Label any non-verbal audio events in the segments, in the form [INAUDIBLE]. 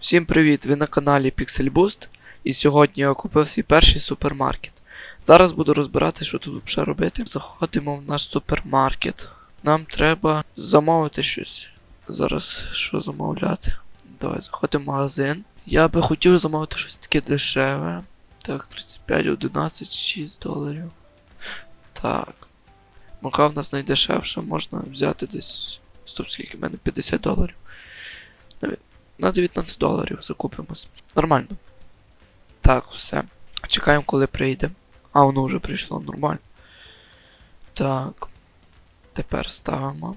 Всім привіт! Ви на каналі Pixel Boost і сьогодні я купив свій перший супермаркет. Зараз буду розбирати, що тут ще робити. Заходимо в наш супермаркет. Нам треба замовити щось. Зараз що замовляти? Давай заходимо в магазин. Я би хотів замовити щось таке дешеве. Так, 35, 11, 6 доларів. Так. Мука в нас найдешевша, можна взяти десь. Стоп, скільки в мене 50 доларів. На 19 доларів закупимось. Нормально. Так, все. Чекаємо, коли прийде. А, воно вже прийшло нормально. Так. Тепер ставимо.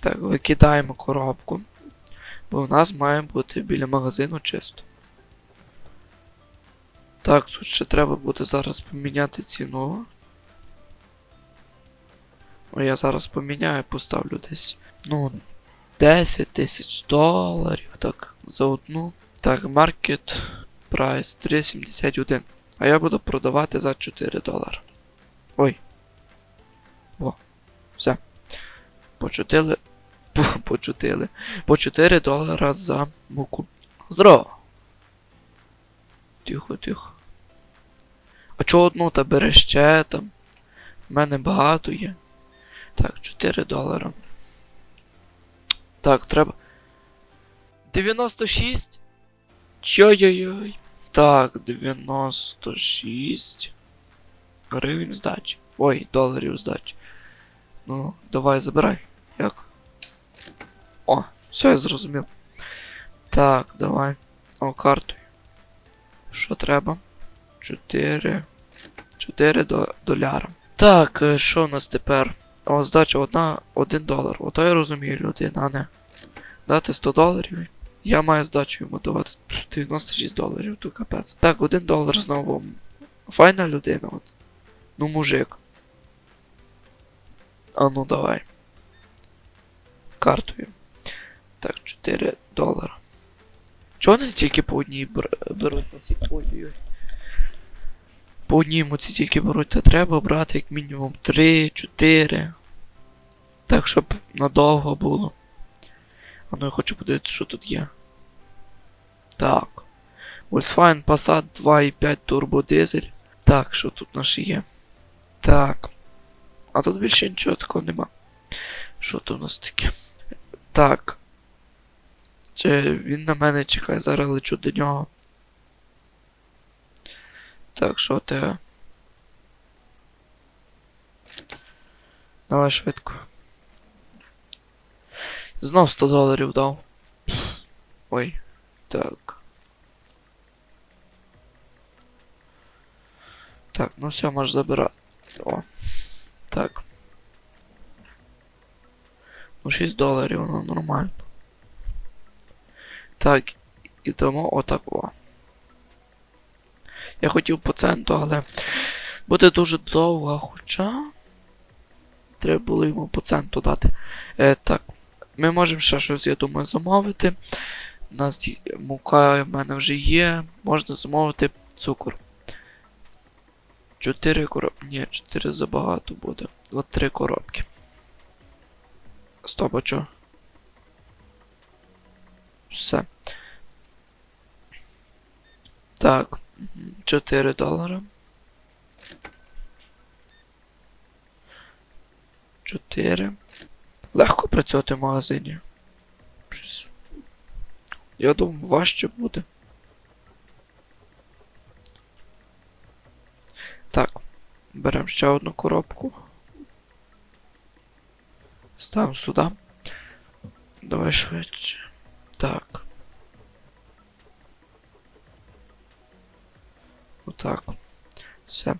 Так, викидаємо коробку. Бо у нас має бути біля магазину чисто. Так, тут ще треба буде зараз поміняти ціну. Ну, я зараз поміняю, поставлю десь, ну, 10 тисяч доларів, так, за одну. Так, market price 3,71. А я буду продавати за 4 долари. Ой. О, все. Почутили. [LAUGHS] Почутили. По 4 долара за муку. Здорово. Тихо, тихо. А чого одну та береш ще там? У мене багато є. Так, 4 долара. Так, треба. 96? Йой-йой-йой. Так, 96. Гривень здачі. Ой, доларів здачі. Ну, давай забирай. Як? О, все, я зрозумів. Так, давай. О, картою. Що треба? 4. 4 до, доляра. Так, е, що у нас тепер? О, здача одна, один долар. Ото я розумію, людина, а не. Дати 100 доларів. Я маю здачу йому давати 96 доларів, то капець. Так, один долар знову. Файна людина, от. Ну, мужик. А ну давай. Картою. Так, 4 долара. Чого вони тільки по одній бер- беруть на ці. Ой-ой-ой. По одній моці тільки беруть, та треба брати як мінімум 3, 4. Так, щоб надовго було. А ну я хочу подивитися, що тут є. Так. Volkswagen Passat 2.5 Turbo Diesel. Так, що тут наше є? Так. А тут більше нічого такого нема. Що тут у нас таке? Так. Чи він на мене чекає, зараз лечу до нього. Так, що те? Давай швидко. Знов 100 доларів дав. Ой, так. Так, ну все, можеш забирати. О. Так. Ну 6 доларів, ну нормально. Так, ідемо отак о. Я хотів по центру, але буде дуже довго, хоча. Треба було йому по центру дати. Е, так. Ми можемо ще щось, я думаю, замовити. У нас мука в мене вже є. Можна замовити цукор. 4 коробки. Ні, 4 забагато буде. От 3 коробки. Стоп, а чо? Все. Так. 4 долара. 4. Легко працювати в магазині. Я думаю, важче буде. Так. Беремо ще одну коробку. Ставимо сюди. Давай швидше. Так. Отак. Все.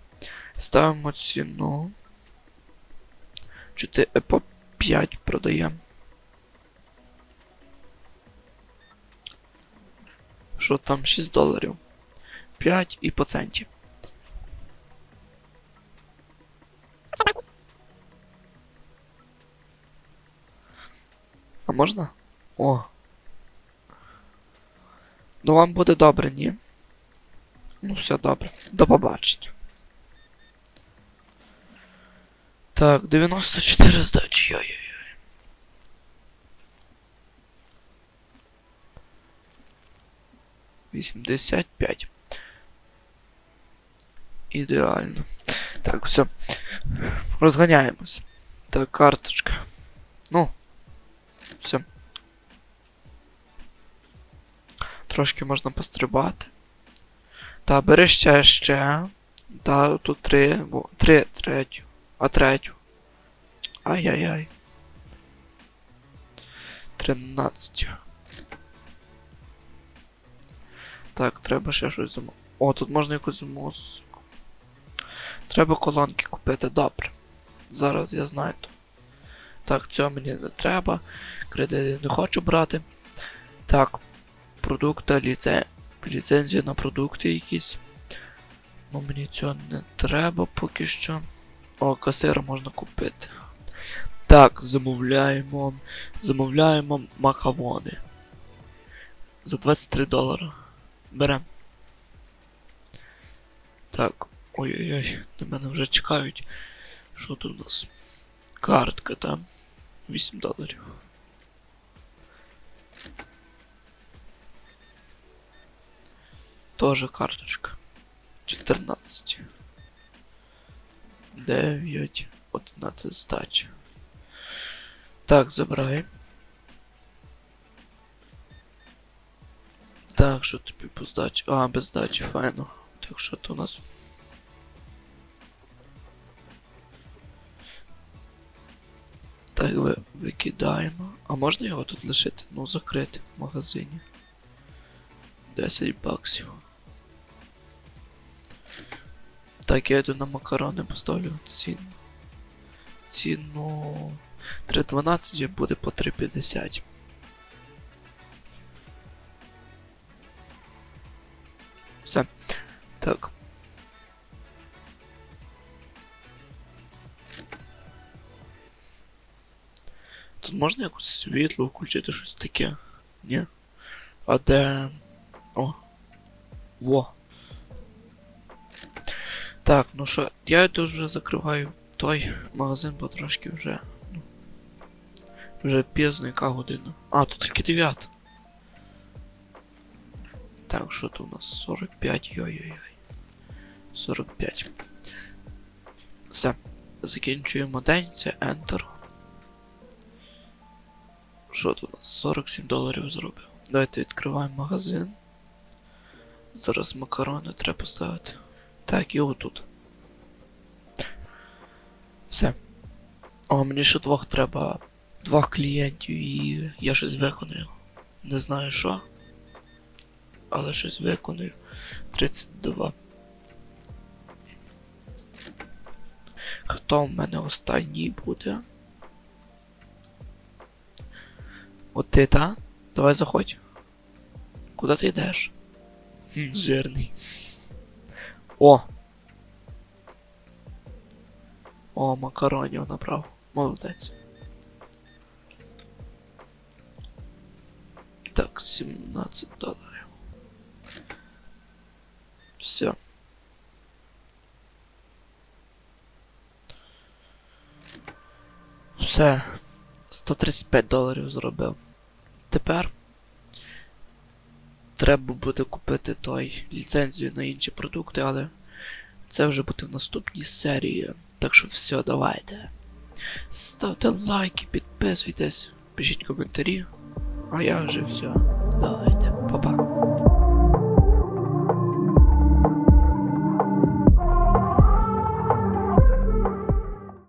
Ставимо ціну. 4 по 5 продаємо. Що там 6 доларів? 5 і по центі. А можна? О. Ну вам буде добре, ні? Ну, все добре. До побачення. Так, 94 здачі. Йой-йой. Вісімдесят п'ять. Ідеально. Так, все. Розганяємось. Так, карточка. Ну. Все. Трошки можна пострибати. Та бери ще ще. Та тут три. Во, три, третю. А третю. Ай-яй-яй. 13. Так, треба ще щось замовити. О, тут можна якусь музику. Треба колонки купити, добре. Зараз я знаю. Так, цього мені не треба. Кредити не хочу брати. Так, продукти, ліце... ліцензія на продукти якісь. Ну мені цього не треба поки що. О, касир можна купити. Так, замовляємо. Замовляємо макавони. За 23 долара. Берем. Так. Ой-ой-ой, на мене вже чекають. Що тут у нас? Картка, там. 8 доларів. Тоже карточка. 14. 9. 11 здача. Так, забирай. Так, що тобі по здачі? А, без здачі, файно. Так, що то у нас? Так, ви, викидаємо. А можна його тут лишити? Ну, закрити в магазині. 10 баксів. Так, я йду на макарони, поставлю ціну. Ціну. 3.12 буде по 3.50. Все. Так. Тут можна якось світло включити щось таке? Ні. А де. О. Во. Так, ну що, я тут вже закриваю той магазин, бо трошки вже. Ну, вже пізно, яка година. А, тут тільки 9. Так, що тут у нас? 45, йой-йой-йой. 45. Все. Закінчуємо день, це Enter. Що тут у нас? 47 доларів зробив. Давайте відкриваємо магазин. Зараз макарони треба поставити. Так, і отут. Все. О, мені ще двох треба. Двох клієнтів і я щось виконую. Не знаю що. Але щось виконую. 32. Хто в мене останній буде? От ти, та? Давай заходь. Куди ти йдеш? Жирний. О! О, макаронів набрав. Молодець. Так, 17 доларів. Все. Все. 135 доларів зробив. Тепер треба буде купити той ліцензію на інші продукти, але це вже буде в наступній серії. Так що все, давайте. Ставте лайки, підписуйтесь, пишіть коментарі. А я вже все. Давайте.